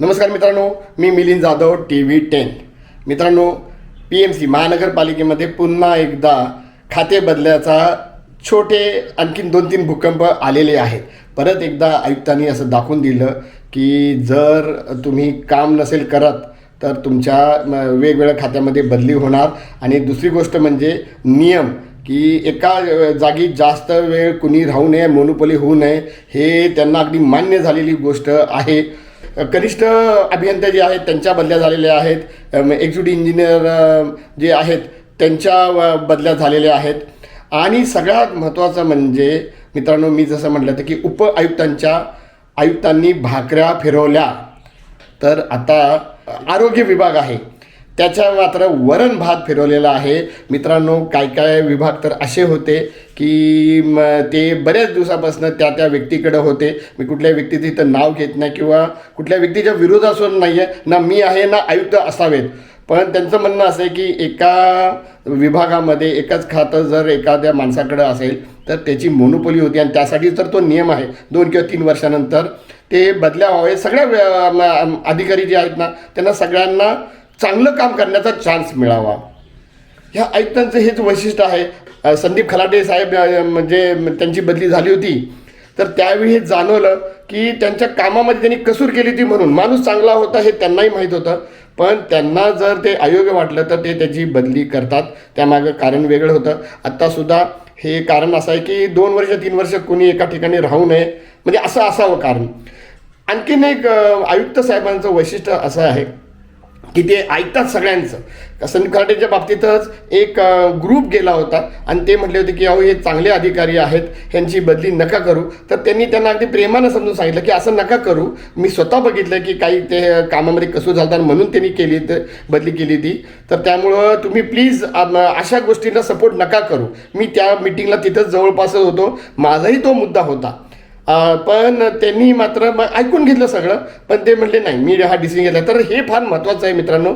नमस्कार मित्रांनो मी Milind Jadhav T V ten मित्रांनो पी एम सी महानगरपालिकेमध्ये पुन्हा एकदा खाते बदल्याचा छोटे आणखीन दोन तीन भूकंप आलेले आहेत. परत एकदा आयुक्तांनी असं दाखवून दिलं की जर तुम्ही काम नसेल करत तर तुमच्या वेगवेगळ्या खात्यामध्ये बदली होणार. आणि दुसरी गोष्ट म्हणजे नियम की एका जागी जास्त वेळ कुणी राहू नये मोनोपली होऊ नये हे त्यांना अगदी मान्य झालेली गोष्ट आहे. कनिष्ठ अभियंते जे आहेत त्यांच्या बदल्या झालेल्या आहेत. एक्झिक्युटिव्ह इंजिनियर जे आहेत त्यांच्या बदल्या झालेल्या आहेत. आणि सगळ्यात महत्त्वाचं म्हणजे मित्रांनो मी जसं म्हटलं होतं की उप आयुक्तांच्या आयुक्तांनी भाकऱ्या फिरवल्या. तर आता आरोग्य विभाग आहे. त्याच्या मात्र वरण भात फिरवलेला आहे. मित्रांनो काय काय विभाग तर असे होते की म ते बऱ्याच दिवसापासून त्या त्या व्यक्तीकडे होते. मी कुठल्या व्यक्तीचं इथं नाव घेत नाही किंवा कुठल्या व्यक्तीच्या विरोधासून नाही आहे ना मी आहे ना आयुक्त असावेत. पण त्यांचं म्हणणं असं आहे की एका विभागामध्ये एकच खातं जर एखाद्या माणसाकडं असेल तर त्याची मोनोपोली होती आणि त्यासाठी तर तो नियम आहे. दोन किंवा तीन वर्षानंतर ते बदल्या व्हावे. सगळ्या व्य- अधिकारी जे आहेत ना त्यांना सगळ्यांना चांगलं काम करण्याचा चान्स मिळावा. ह्या आयुक्तांचं हेच वैशिष्ट्य आहे. संदीप खलाटे साहेब म्हणजे त्यांची बदली झाली होती. तर त्यावेळी हे जाणवलं की त्यांच्या कामामध्ये त्यांनी कसूर केली होती म्हणून. माणूस चांगला होता हे त्यांनाही माहीत होतं. पण त्यांना जर ते अयोग्य वाटलं तर ते त्याची बदली करतात. त्यामागं कारण वेगळं होतं. आत्तासुद्धा हे कारण असं आहे की दोन वर्ष तीन वर्ष कोणी एका ठिकाणी राहू नये. म्हणजे असं असावं कारण. आणखीन एक आयुक्त साहेबांचं वैशिष्ट्य असं आहे. की ते ऐकतात सगळ्यांचं. कसं खराटेच्या बाबतीतच एक ग्रुप गेला होता आणि ते म्हटले होते की अहो हे चांगले अधिकारी आहेत ह्यांची बदली नका करू. तर त्यांनी त्यांना अगदी प्रेमानं समजून सांगितलं की असं नका करू. मी स्वतः बघितलं की काही ते कामामध्ये कसू झालं म्हणून त्यांनी केली तर बदली केली ती. तर त्यामुळं तुम्ही प्लीज अशा गोष्टींना सपोर्ट नका करू. मी त्या मिटिंगला तिथंच जवळपासच होतो. माझाही तो मुद्दा होता. पण त्यांनी मात्र मग ऐकून घेतलं सगळं पण ते म्हणले नाही मी हा डिसिजन घेतला. तर हे फार महत्त्वाचं आहे मित्रांनो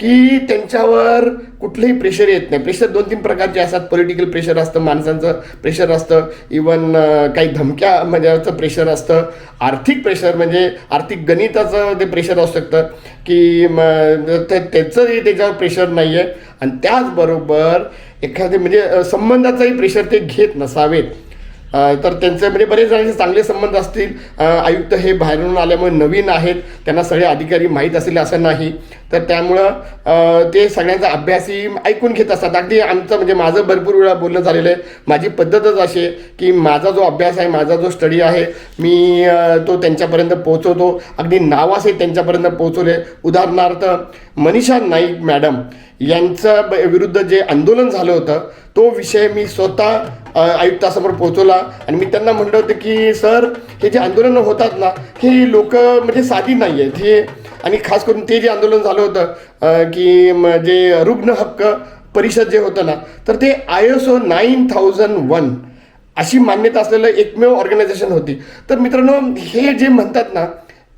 की त्यांच्यावर कुठलंही प्रेशर येत नाही. प्रेशर दोन तीन प्रकारचे असतात. पॉलिटिकल प्रेशर असतं माणसांचं प्रेशर असतं. इवन काही धमक्या म्हणजे प्रेशर असतं. आर्थिक प्रेशर म्हणजे आर्थिक गणिताचं ते प्रेशर असू शकतं की मग ते त्याचंही त्याच्यावर प्रेशर नाही आहे आणि त्याचबरोबर एखादे म्हणजे संबंधाचाही संबंधाचंही प्रेशर ते घेत नसावेत. तर त्यांचे म्हणजे बरेच जणांचे चांगले संबंध असतील. आयुक्त हे बाहेरून आल्यामुळे नवीन आहेत. त्यांना सगळे अधिकारी माहीत असतील असं नाही. तर त्यामुळं ते सगळ्यांचा अभ्यासही ऐकून घेत असतात. अगदी आमचं म्हणजे माझं भरपूर वेळा बोलणं झालेलं आहे. माझी पद्धतच अशी आहे की माझा जो अभ्यास आहे माझा जो स्टडी आहे मी तो त्यांच्यापर्यंत पोहोचवतो. अगदी नावासही त्यांच्यापर्यंत पोहोचवले. उदाहरणार्थ मनीषा नाईक मॅडम यांचं ब- विरुद्ध जे आंदोलन झालं होतं तो विषय मी स्वतः आयुक्तासमोर पोहोचवला. आणि मी त्यांना म्हटलं होतं की सर हे जे आंदोलनं होतात ना हे लोक म्हणजे साधी नाही आहेत हे आणि खास करून ते जे आंदोलन झालं होतं की जे रुग्ण हक्क परिषद जे होतं ना तर ते I S O nine thousand one अशी मान्यता असलेलं एकमेव ऑर्गनायझेशन होती. तर मित्रांनो हे जे म्हणतात ना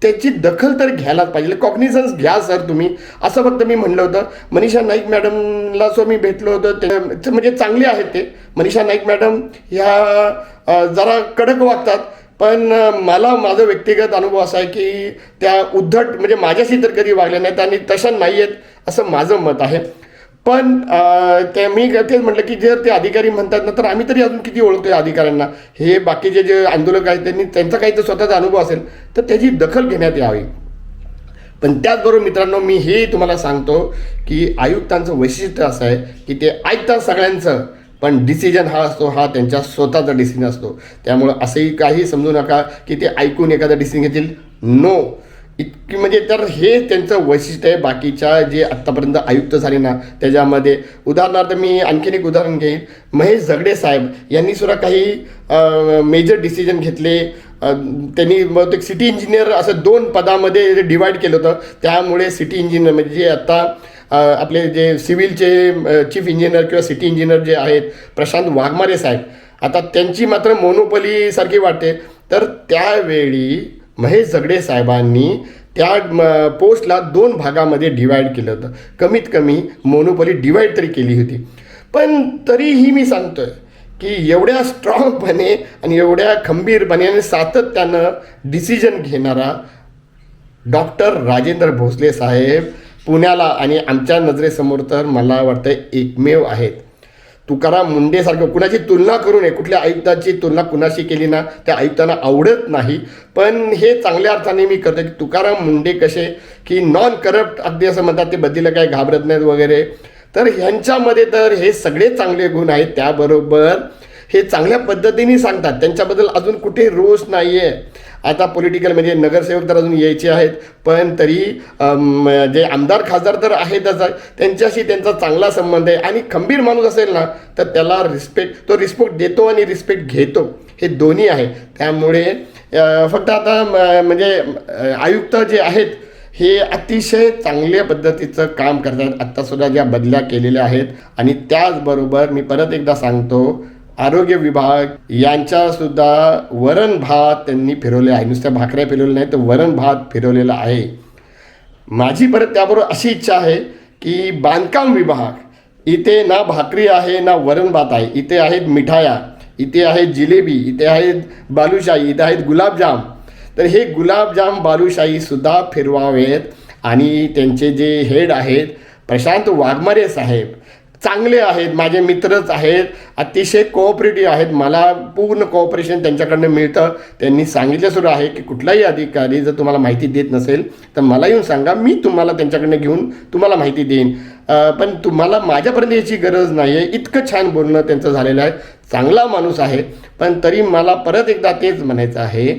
त्याची दखल तर घ्यायलाच पाहिजे. कॉग्निझन्स घ्या सर तुम्ही. असं फक्त मी म्हणलं होतं. मनीषा नाईक मॅडमला सो मी भेटलो होतो ते म्हणजे चांगले आहेत ते. मनीषा नाईक मॅडम ह्या जरा कडक वागतात. पण मला माझा व्यक्तिगत अनुभव असा आहे की त्या उद्धट म्हणजे माझ्याशी तर कधी वागल्या नाहीत आणि तशा नाही आहेत असं माझं मत आहे. पण ते मी तेच म्हटलं की जर ते अधिकारी म्हणतात ना तर आम्ही तरी अजून किती ओळखतो या अधिकाऱ्यांना? हे बाकीचे जे आंदोलक आहेत त्यांनी त्यांचा काही तर स्वतःचा अनुभव असेल तर त्याची दखल घेण्यात यावी. पण त्याचबरोबर मित्रांनो मी हे तुम्हाला सांगतो की आयुक्तांचं वैशिष्ट्य असं आहे की ते ऐकतात सगळ्यांचं. पण डिसिजन हा असतो हा त्यांच्या स्वतःचा डिसिजन असतो. त्यामुळं असंही काही समजू नका की ते ऐकून एखादा डिसिजन घेतील. नो इतकी म्हणजे तर हे त्यांचं वैशिष्ट्य आहे. बाकीच्या जे आत्तापर्यंत आयुक्त झाले ना त्याच्यामध्ये उदाहरणार्थ मी आणखीन एक उदाहरण घेईन. महेश झगडे साहेब यांनी सुद्धा काही मेजर डिसिजन घेतले. त्यांनी बहुतेक सिटी इंजिनियर असं दोन पदामध्ये डिवाईड केलं होतं. त्यामुळे सिटी इंजिनियर म्हणजे जे आत्ता आपले जे सिव्हिलचे चीफ इंजिनियर किंवा सिटी इंजिनियर जे आहेत प्रशांत वाघमारे साहेब आता त्यांची मात्र मोनोपली सारखी वाटते. तर त्यावेळी महेश झगडे साहेबांनी त्या पोस्टला दोन भागामध्ये डिवाईड केलं होतं. कमीत कमी मोनोपली डिवाईड तरी केली होती. पण तरीही मी सांगतोय की एवढ्या स्ट्रॉंगपणे आणि एवढ्या खंबीरपणे आणि सातत्यानं डिसिजन घेणारा डॉक्टर राजेंद्र भोसले साहेब पुण्याला आणि आमच्या नजरेसमोर तर मला वाटतं एकमेव आहेत. तुकाराम मुंडेसारखं कुणाची तुलना करू नये कुठल्या आयुक्ताची तुलना कुणाशी केली ना त्या आयुक्तांना आवडत नाही. पण हे चांगल्या अर्थाने मी करतो की तुकाराम मुंडे कसे की नॉन करप्ट अगदी असं म्हणतात ते बदलीला काय घाबरत नाहीत वगैरे. तर ह्यांच्यामध्ये तर हे सगळे चांगले गुण आहेत त्याबरोबर हे चांगल्या पद्धतीने सांगतात. त्यांच्याबद्दल अजून कुठे रोष नाही आहे आता पॉलिटिकल म्हणजे नगरसेवक तर अजून यायचे आहेत पण तरी जे आमदार खासदार तर आहेतच आहे त्यांच्याशी त्यांचा चांगला संबंध आहे. आणि खंबीर माणूस असेल ना तर त्याला रिस्पेक्ट तो रिस्पेक्ट देतो आणि रिस्पेक्ट घेतो. हे दोन्ही आहे. त्यामुळे फक्त आता म्हणजे आयुक्त जे आहेत हे अतिशय चांगल्या पद्धतीचं काम करतात. आत्तासुद्धा ज्या बदल्या केलेल्या आहेत. आणि त्याचबरोबर मी परत एकदा सांगतो आरोग्य विभाग यांच्या सुद्धा वरण भात त्यांनी फिरवले आहे. नुसत्या भाकऱ्या फिरवल्या नाही तर वरण भात फिरवलेला आहे. माझी परत त्याबरोबर अशी इच्छा आहे की बांधकाम विभाग इथे ना भाकरी आहे ना वरण भात आहे. इथे आहेत मिठाया इथे आहेत जिलेबी इथे आहेत बालुशाही इथे आहेत गुलाबजाम. तर हे गुलाबजाम बालुशाहीसुद्धा फिरवावेत आणि त्यांचे जे हेड आहेत प्रशांत वाघमारे साहेब चांगले आहेत माझे मित्रच आहेत अतिशय कोऑपरेटिव्ह आहेत. मला पूर्ण कोऑपरेशन त्यांच्याकडनं मिळतं. त्यांनी सांगितलं सुरू आहे की कुठलाही अधिकारी जर तुम्हाला माहिती देत नसेल तर मला येऊन सांगा. मी तुम्हाला त्यांच्याकडनं घेऊन तुम्हाला माहिती देईन. पण तुम्हाला माझ्यापर्यंत याची गरज नाही आहे इतकं छान बोलणं त्यांचं झालेलं आहे. चांगला माणूस आहे. पण तरी मला परत एकदा तेच म्हणायचं आहे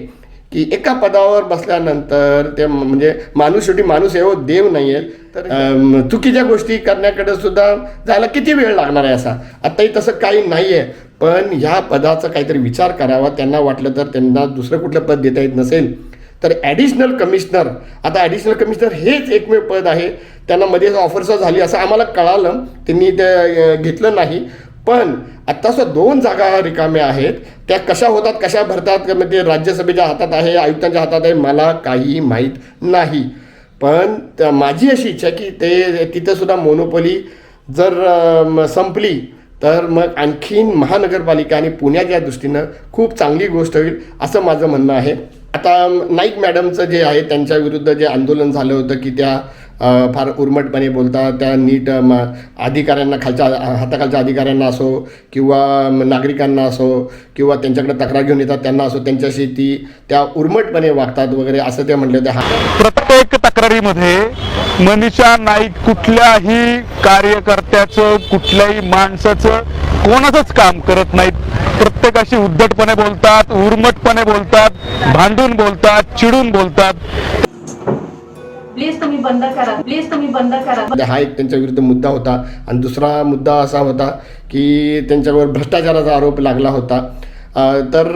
की एका पदावर बसल्यानंतर ते म्हणजे माणूस शेवटी माणूस आहे हो देव नाही आहे तर चुकीच्या गोष्टी करण्याकडे सुद्धा जायला किती वेळ लागणार आहे असा? आत्ताही तसं काही नाही आहे पण ह्या पदाचा काहीतरी विचार करावा. त्यांना वाटलं तर त्यांना दुसरं कुठलं पद देता येत नसेल. तर ॲडिशनल कमिशनर आता ॲडिशनल कमिशनर हेच एकमेव पद आहे. त्यांना मध्ये ऑफरसुद्धा झाली असं आम्हाला कळालं. त्यांनी ते घेतलं नाही. पण आत्ता सुद्धा दोन जागा रिकाम्या आहेत. त्या कशा होतात कशा भरतात म्हणजे राज्यसभेच्या हातात आहे आयुक्तांच्या हातात आहे मला काही माहीत नाही. पण माझी अशी इच्छा की ते तिथंसुद्धा मोनोपोली जर संपली तर मग आणखीन महानगरपालिका आणि पुण्याच्या दृष्टीनं खूप चांगली गोष्ट होईल असं माझं म्हणणं आहे. आता नाईक मॅडमचं जे आहे त्यांच्या विरुद्ध जे आंदोलन झालं होतं की त्या फार उर्मटपणे बोलतात त्या नीट म, अधिकाऱ्यांना खालच्या हाताखालच्या अधिकाऱ्यांना असो किंवा नागरिकांना असो किंवा त्यांच्याकडे तक्रार घेऊन येतात त्यांना असो त्यांच्याशी ती त्या उर्मटपणे वागतात वगैरे असं ते म्हटलं ते हा. प्रत्येक तक्रारीमध्ये मनीषा नाईक कुठल्याही कार्यकर्त्याचं कुठल्याही माणसाचं कोणाचंच काम करत नाहीत. प्रत्येकाशी उद्धटपणे बोलतात उर्मटपणे बोलतात भांडून बोलतात चिडून बोलतात. प्लीज तुम्ही बंद करा. प्लीज तुम्ही बंद करा. हा एक त्यांच्या विरुद्ध मुद्दा होता. आणि दुसरा मुद्दा असा होता की त्यांच्यावर भ्रष्टाचाराचा आरोप लागला होता. तर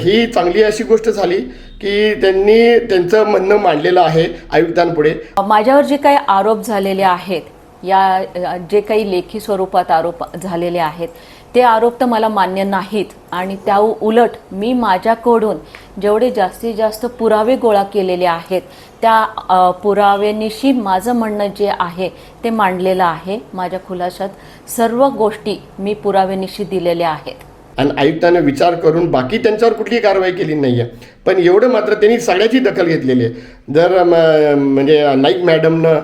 ही चांगली अशी गोष्ट झाली की त्यांनी त्यांचं म्हणणं मांडलेलं आहे आयुक्तांपुढे. माझ्यावर जे काही आरोप झालेले आहेत या जे काही लेखी स्वरूपात आरोप झालेले आहेत ते आरोप तर मला मान्य नाहीत. आणि त्या उलट मी माझ्याकडून जेवढे जास्तीत जास्त पुरावे गोळा केलेले आहेत त्या पुराव्यानिशी माझं म्हणणं जे आहे ते मांडलेलं आहे. माझ्या खुलाशात सर्व गोष्टी मी पुराव्यानिशी दिलेल्या आहेत. आणि आयुक्तानं विचार करून बाकी त्यांच्यावर कुठलीही कारवाई केली नाही आहे पण एवढं मात्र त्यांनी सगळ्याची दखल घेतलेली आहे. जर म्हणजे नाईक मॅडमनं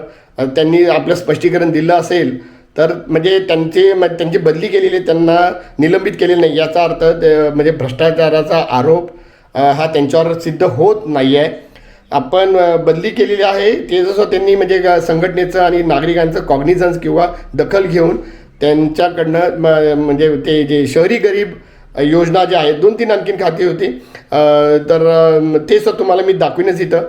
त्यांनी आपलं स्पष्टीकरण दिलं असेल तर म्हणजे त्यांची म- म्हणजे त्यांची बदली केलेली आहे, त्यांना निलंबित केलेली नाही. याचा अर्थ ते- म्हणजे भ्रष्टाचाराचा आरोप हा त्यांच्यावर सिद्ध होत नाही आहे आपण बदली केलेली आहे ते जसं त्यांनी म्हणजे संघटनेचं आणि नागरिकांचं कॉग्निझन्स किंवा दखल घेऊन त्यांच्याकडनं म- म्हणजे ते जे शहरी गरीब योजना ज्या आहेत दोन तीन आणखीन खाती होती. तर तेच तुम्हाला मी दाखवीनच इथं.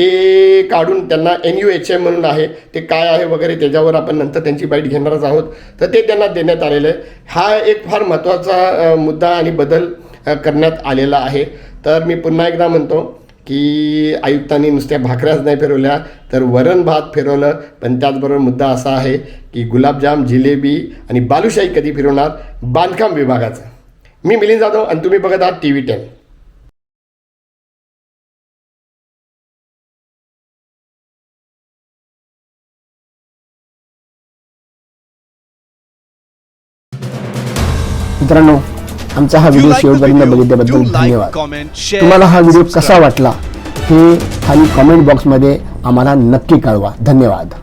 ते काढून त्यांना एन यू एच एम म्हणून आहे ते काय आहे वगैरे त्याच्यावर आपण नंतर त्यांची बाईट घेणारच आहोत. तर ते त्यांना देण्यात आलेलं आहे. हा एक फार महत्त्वाचा मुद्दा आणि बदल करण्यात आलेला आहे. तर मी पुन्हा एकदा म्हणतो की आयुक्तांनी नुसत्या भाकऱ्याच नाही फिरवल्या तर वरण भात फिरवलं. पण त्याचबरोबर मुद्दा असा आहे की गुलाबजाम जिलेबी आणि बालुशाही कधी फिरवणार? बांधकाम विभागाचं. मी मिलिंद जाधव आणि तुम्ही बघत आहात टी व्ही टेन. मित्रांनो आमचा हा व्हिडिओ शेवटपर्यंत बघितल्याबद्दल धन्यवाद. तुम्हाला हा व्हिडिओ कसा वाटला हे खाली कमेंट बॉक्समध्ये आम्हाला नक्की कळवा. धन्यवाद.